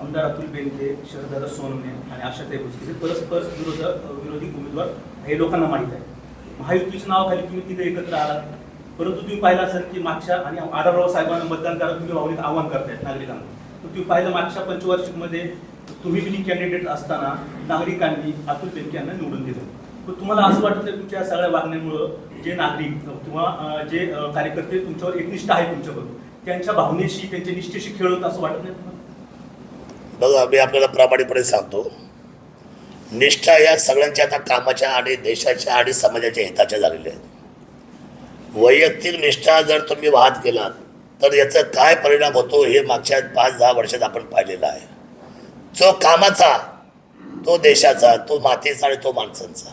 आमदार अतुल बेनके शरददादा सोनवणे आणि आशाताई भोसले हे परस्पर विरोध विरोधी उमेदवार हे लोकांना माहीत आहे. महायुतीच्या नावाखाली तुम्ही तिथे एकत्र आलात. परंतु तुम्ही पाहिलं असेल की मागच्या आणि आढळराव साहेबांना मतदान करा तुम्ही भावनिक आव्हान करतायत नागरिकांना. तर तुम्ही पाहिलं मागच्या पंचवार्षिकमध्ये तुम्ही बिनी कॅन्डिडेट असताना नागरिकांनी अतुल बेनके यांना निवडून दिलं. तर तुम्हाला असं वाटतं तुमच्या सगळ्या वागण्यामुळं जे नागरिक किंवा जे कार्यकर्ते तुमच्यावर एकनिष्ठ आहे तुमच्याबरोबर त्यांच्या भावनेशी त्यांच्या निष्ठेशी खेळ होत असं वाटत नाही तुम्हाला? बघा मी आपल्याला प्रामाणिकपणे सांगतो. निष्ठा या सगळ्यांच्या आता कामाच्या आणि देशाच्या आणि समाजाच्या हिताच्या झालेल्या आहेत. वैयक्तिक निष्ठा जर तुम्ही वाहत गेलात तर याचा काय परिणाम होतो हे मागच्या पाच दहा वर्षात आपण पाहिलेलं आहे. जो कामाचा तो देशाचा तो मातीचा आणि तो माणसांचा.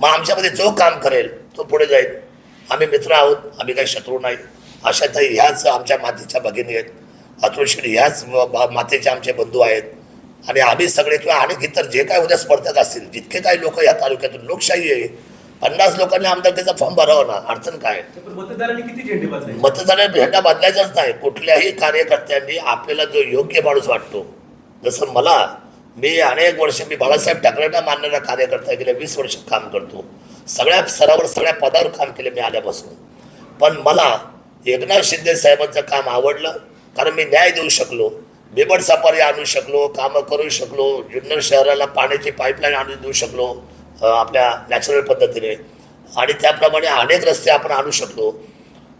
मग आमच्यामध्ये जो काम करेल तो पुढे जाईल. आम्ही मित्र आहोत आम्ही काही शत्रू नाही. अशा तर ह्याच आमच्या मातीच्या भगिनी आहेत. अतुल श्री ह्याच मातेचे आमचे बंधू आहेत. आणि आम्ही सगळे किंवा आणि इतर जे काय उद्या स्पर्धक असतील जितके काही लोक या तालुक्यातून लोकशाही आहे पन्नास लोकांनी आमदारकीचा फॉर्म भरावा ना अडचण काय? मतदारांनी झेंडे बदलायचाच नाही कुठल्याही कार्यकर्त्यांनी आपल्याला जो योग्य माणूस वाटतो. जसं मला मी अनेक वर्ष मी बाळासाहेब ठाकरेंना मानणारा कार्यकर्ता गेले वीस वर्ष काम करतो. सगळ्या स्तरावर सगळ्या पदावर काम केले मी आल्यापासून. पण मला एकनाथ शिंदे साहेबांचं काम आवडलं. कारण मी न्याय देऊ शकलो. बेबडचा सफारी आणू शकलो कामं करू शकलो जुन्नर शहराला पाण्याची पाईपलाईन आणून देऊ शकलो आपल्या नॅचरल पद्धतीने. आणि त्याप्रमाणे अनेक रस्ते आपण आणू शकलो.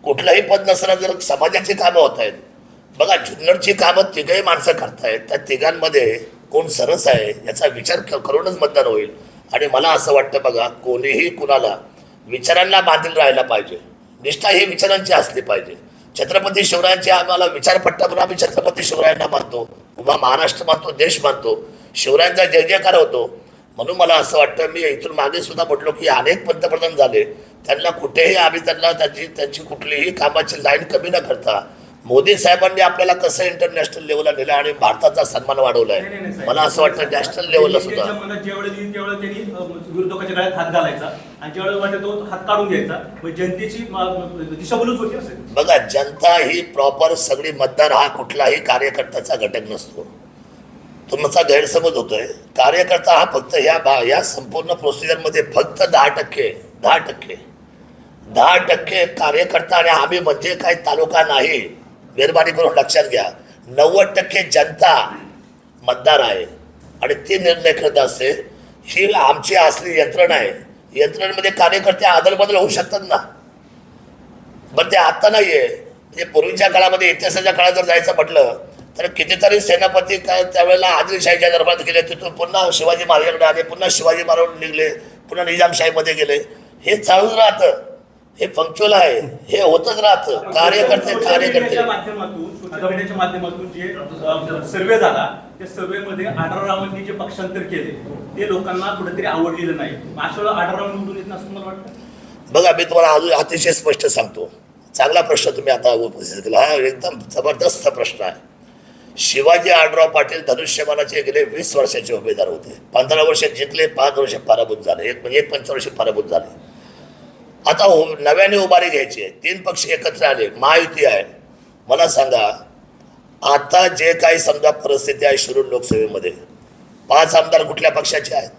कुठलंही पद नसताना जर समाजाची कामं होत आहेत. बघा जुन्नरची कामं तिघही माणसं करतायत. त्या तिघांमध्ये कोण सरस आहे याचा विचार करूनच मतदान होईल. आणि मला असं वाटतं बघा कोणीही कुणाला विचारांना बांधील राहायला पाहिजे. निष्ठा ही विचारांची असली पाहिजे. छत्रपती शिवरायांचे आम्हाला विचारपट्टा म्हणून आम्ही छत्रपती शिवरायांना मानतो उभा महाराष्ट्र मानतो देश मानतो. शिवरायांचा जय जयकार होतो. म्हणून मला असं वाटतं मी इथून मागे सुद्धा म्हटलो की अनेक पंतप्रधान झाले. त्यांना कुठेही आम्ही त्यांना त्यांची त्यांची कुठलीही कामाची लाईन कमी न करता मोदी साहेबांनी आपल्याला कसं इंटरनॅशनल लेवलला नेलं आणि भारताचा सन्मान वाढवलाय? साहेब. मला असं वाटतं नॅशनल लेवलला सुद्धा. त्यांच्या मनात ज्यावेळेला येईल त्यावेळेला त्यांनी अं, विरोधकाच्या गळ्यात हात घालायचा. आणि ज्यावेळेला वाटेल तो हात काढून घ्यायचा. मग जनतेची म- दिशाभूलच होती असेल बघा जनता ही प्रॉपर सगळी मतदार हा कुठलाही कार्यकर्त्याचा घटक नसतो. तुमचा गैरसमज होतोय. कार्यकर्ता हा फक्त या भा या संपूर्ण प्रोसिजरमध्ये फक्त दहा टक्के दहा टक्के. दहा टक्के कार्यकर्ता आणि आम्ही म्हणजे काही तालुका नाही. मेहरबानी करून लक्षात घ्या. नव्वद टक्के जनता मतदार आहे. आणि ती निर्णय करत असते ही आमची असली यंत्रणा आहे. यंत्रणेमध्ये कार्यकर्ते आदलबदल होऊ शकतात ना? पण ते आत्ता नाही आहे म्हणजे पूर्वीच्या काळामध्ये इतिहासाच्या काळात जर जायचं म्हटलं तर कितीतरी सेनापती काय त्यावेळेला आदिलशाहीच्या दरबारात गेले तिथून पुन्हा शिवाजी महाराजांकडे आले पुन्हा शिवाजी महाराज निघले पुन्हा निजामशाहीमध्ये गेले. हे चालूच राहतं. हे पंक्च्युअल आहे. हे होतच राहतं. कार्यकर्ते कार्यकर्ते माध्यमातून जे सर्वे झाला त्या सर्वेमध्ये आढळरावांनी जे पक्षांतर केले ते लोकांना कुठेतरी आवडलेलं नाही. मग अशा वेळेला आढळराव निवडून येत असं मला वाटतं. बघा मी तुम्हाला अजून अतिशय स्पष्ट सांगतो. चांगला प्रश्न तुम्ही आता उपस्थित केला. हा एकदम जबरदस्त प्रश्न आहे. शिवाजी आडराव पाटील धनुष्यबाणाचे गेले वीस वर्षाचे उमेदवार होते. पंधरा वर्ष जिंकले पाच वर्ष पराभूत झाले. एक म्हणजे एक पंचवर्षी पराभूत झाले. आता उ- नव्याने उभारी घ्यायची आहे. तीन पक्ष एकत्र आले. महायुती आहे. मला सांगा आता जे काही समजा परिस्थिती आहे शिरूर लोकसभेमध्ये पाच आमदार कुठल्या पक्षाचे आहेत?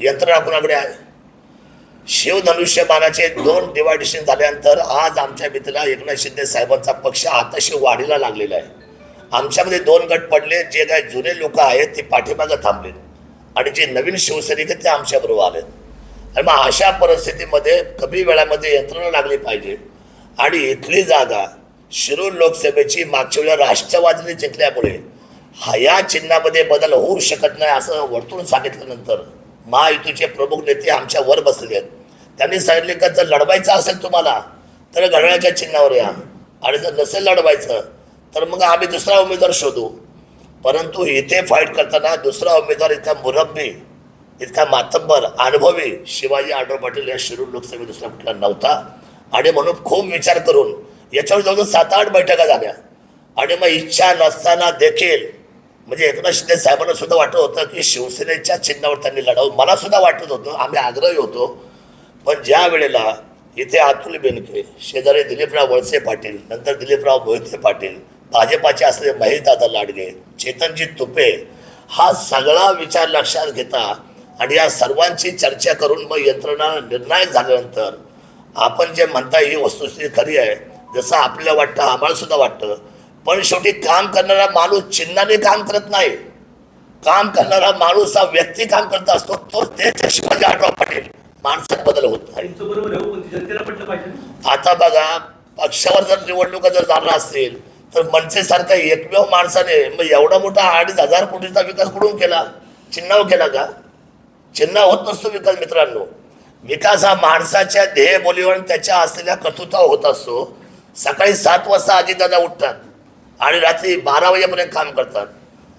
यंत्रणा कुणाकडे आहे? शिवधनुष्य बाणाचे दोन डिवायडेशन झाल्यानंतर आज आमच्या मित्राला एकनाथ शिंदे साहेबांचा पक्ष आताशी वाढीला लागलेला आहे. आमच्यामध्ये दोन गट पडले जे काही जुने लोक आहेत ते पाठीमागं थांबले आणि जे नवीन शिवसैनिक आहेत ते आमच्याबरोबर आलेत. आणि मग अशा परिस्थितीमध्ये कमी वेळामध्ये यंत्रणा लागली पाहिजे. आणि इथली जागा शिरूर लोकसभेची मागच्या वेळेला राष्ट्रवादीने जिंकल्यामुळे हा या चिन्हामध्ये बदल होऊ शकत नाही असं वर्तून सांगितल्यानंतर महायुतीचे प्रमुख नेते आमच्या वर बसले आहेत. त्यांनी सांगितले का जर लढवायचं असेल तुम्हाला तर घड्याळाच्या चिन्हावर या. आणि जर नसेल लढवायचं तर मग आम्ही दुसरा उमेदवार शोधू. परंतु इथे फाईट करताना दुसरा उमेदवार इथं मुरब्बी इतका मातब्बर अनुभवी शिवाजी आढळ पाटील या शिरूर लोकसभेत दुसरा कुठला नव्हता. आणि म्हणून खूप विचार करून याच्यावर जवळजवळ सात आठ बैठका झाल्या. आणि मग इच्छा नसताना देखील म्हणजे एकनाथ शिंदे साहेबांना सुद्धा वाटत होतं की शिवसेनेच्या चिन्हावर त्यांनी लढावं. मला सुद्धा वाटत होतं आम्ही आग्रही होतो. पण ज्या वेळेला इथे अतुल बेनके शेजारी दिलीपराव वळसे पाटील नंतर दिलीपराव मोहिते पाटील भाजपाचे असलेले महेशदादा लाडगे चेतनजी तुपे हा सगळा विचार लक्षात घेता आणि या सर्वांची चर्चा करून मग यंत्रणा निर्णायक झाल्यानंतर आपण जे म्हणता ही वस्तुस्थिती खरी आहे जसं आपल्याला वाटतं आम्हाला सुद्धा वाटतं. पण शेवटी काम करणारा माणूस चिन्हाने काम करत नाही. काम करणारा माणूस हा व्यक्ती काम करत असतो तो तेच शिवाजी आढराव पाटील. माणसात बदल होत नाही. हो. आता बघा पक्षावर जर निवडणुका जर झाल्या असतील तर मनसेसारख्या एकमेव माणसाने मग एवढा मोठा अडीच हजार कोटीचा विकास कुठून केला? चिन्हावर केला का? चिन्ह होत नसतो विकास मित्रांनो. विकास हा माणसाच्या ध्येय बोलीवर आणि त्याच्या असलेल्या कर्तृत्वा होत असतो. सकाळी सात वाजता अजितदादा उठतात आणि रात्री बारा वाजेपर्यंत काम करतात.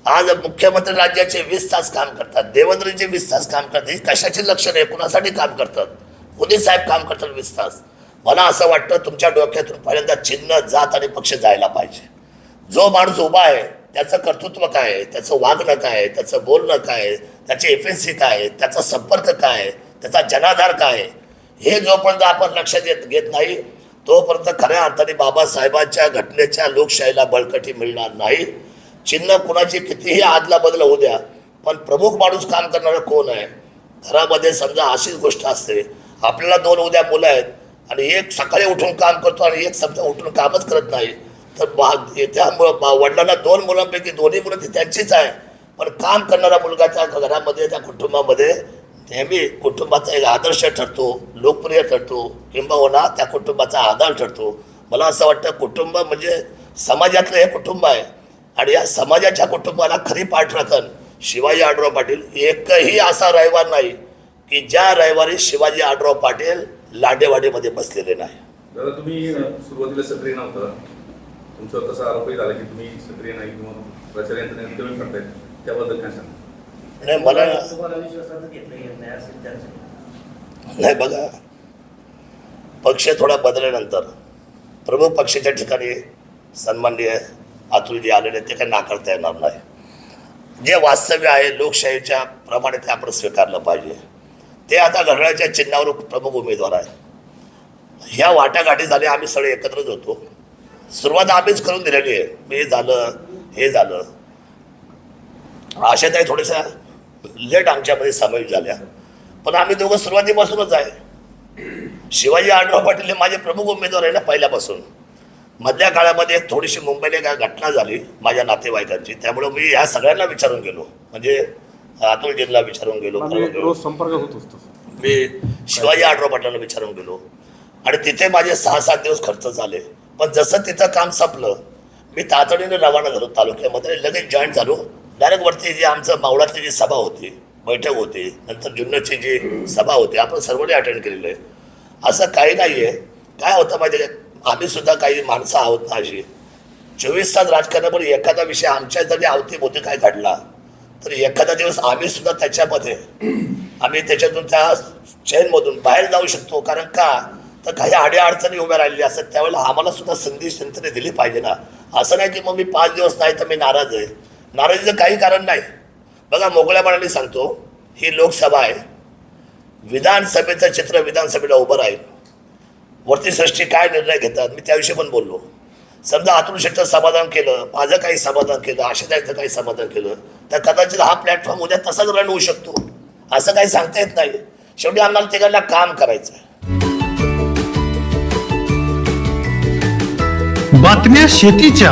आज मुख्यमंत्री राज्याचे वीस तास काम करतात देवेंद्रचे वीस तास काम करतात ही कशाची लक्षण आहे कुणासाठी काम करतात? मोदी साहेब काम करतात वीस तास? मला असं वाटतं तुमच्या डोक्यातून पहिल्यांदा चिन्ह जात आणि पक्ष जायला पाहिजे. जो माणूस उभा आहे त्याचं कर्तृत्व काय आहे? त्याचं वागणं काय आहे? त्याचं बोलणं काय आहे? त्याची एफएनसी काय आहे? त्याचा संपर्क काय आहे? त्याचा जनाधार काय आहे? हे जोपर्यंत आपण लक्षात देत घेत नाही तोपर्यंत खऱ्या अर्थाने बाबासाहेबांच्या घटनेच्या लोकशाहीला बळकटी मिळणार नाही. चिन्ह कुणाची कितीही आदला बदल होऊ द्या पण प्रमुख माणूस काम करणारं कोण आहे? घरामध्ये समजा अशीच गोष्ट असते. आपल्याला दोन उद्या मुलं आहेत आणि एक सकाळी उठून काम करतो आणि एक समजा उठून कामच करत नाही. तर बा त्यामुळं वडिलांना दोन मुलांपैकी दोन्ही मुलं ती त्यांचीच आहे. पण काम करणारा मुलगा त्या घरामध्ये त्या कुटुंबामध्ये नेहमी कुटुंबाचा एक आदर्श ठरतो लोकप्रिय ठरतो किंबहुना त्या कुटुंबाचा आधार ठरतो. मला असं वाटतं कुटुंब म्हणजे समाजातलं हे कुटुंब आहे. आणि या समाजाच्या कुटुंबाला खरी पाठराखण शिवाजी आडराव पाटील एकही असा रविवार नाही की ज्या रविवारी शिवाजी आडराव पाटील लांडेवाडीमध्ये बसलेले नाही. दादा तुम्ही सुरुवातीला सक्रिय नव्हता. तुमचा तसा आरोपही झाला की तुम्ही सक्रिय नाही किंवा प्रचार यंत्रणेत कमी त्याबद्दल काय सांगा? नाही मला नाही बघा. पक्ष थोडा बदलल्यानंतर प्रमुख पक्षाच्या ठिकाणी सन्माननीय अतुलजी आलेले ते काही नाकारता येणार नाही. जे वास्तव्य आहे लोकशाहीच्या प्रमाणे ते आपण स्वीकारलं पाहिजे. ते आता घड्याळाच्या चिन्हावर प्रमुख उमेदवार आहे. ह्या वाटाघाटी झाल्या आम्ही सगळे एकत्रच होतो. सुरुवात आम्हीच करून दिलेली आहे. हे झालं हे झालं. काही थोड्याशा लेट आमच्यामध्ये समावेश झाल्या. पण आम्ही दोघं सुरुवातीपासूनच आहे. शिवाजी आढराव पाटील हे माझे प्रमुख उमेदवार आहे ना पहिल्यापासून. मधल्या काळामध्ये थोडीशी मुंबईला एक घटना झाली माझ्या नातेवाईकांची. त्यामुळे मी ह्या सगळ्यांना विचारून गेलो. म्हणजे अतुलजींना विचारून गेलो. संपर्कात होत असतो मी शिवाजी आढराव पाटलांना विचारून गेलो. आणि तिथे माझे सहा सात दिवस खर्च झाले. पण जसं तिथं काम संपलं मी तातडीने रवाना झालो. तालुक्यामध्ये लगेच जॉईन झालो. डायरेक्ट वरती जी आमचं मावळातली जी सभा होती बैठक होती नंतर जुन्नरची जी सभा होती आपण सर्वांनी अटेंड केलेलं आहे. असं काही नाही आहे काय होतं माहिती आहे आम्ही सुद्धा काही माणसं आहोत ना अशी. चोवीस तास राजकारणावर एखादा विषय आमच्या जरी अवतीभोवती काय घडला तर एखादा दिवस आम्ही सुद्धा त्याच्यामध्ये आम्ही त्याच्यातून त्या चैनमधून बाहेर जाऊ शकतो. कारण का? तर काही अडीअडचणी उभ्या राहिलेल्या असतात. त्यावेळेला आम्हाला सुद्धा संधी जनतेने दिली पाहिजे ना. असं नाही की मग मी पाच दिवस नाही तर मी नाराज आहे. नाराजीचं काही कारण नाही. बघा मोकळ्यापणाने सांगतो ही लोकसभा आहे. विधानसभेचं चित्र विधानसभेला उभं राहील. वरती सृष्टी काय निर्णय घेतात मी त्याविषयी पण बोललो. समजा अतुल शेटचं समाधान केलं माझं काही समाधान केलं आशाताईचं काही समाधान केलं तर कदाचित हा प्लॅटफॉर्म उद्या तसाच रन होऊ शकतो. असं काही सांगता येत नाही. शेवटी आम्हाला तिघांना काम करायचं आहे. बातम्या शेतीच्या.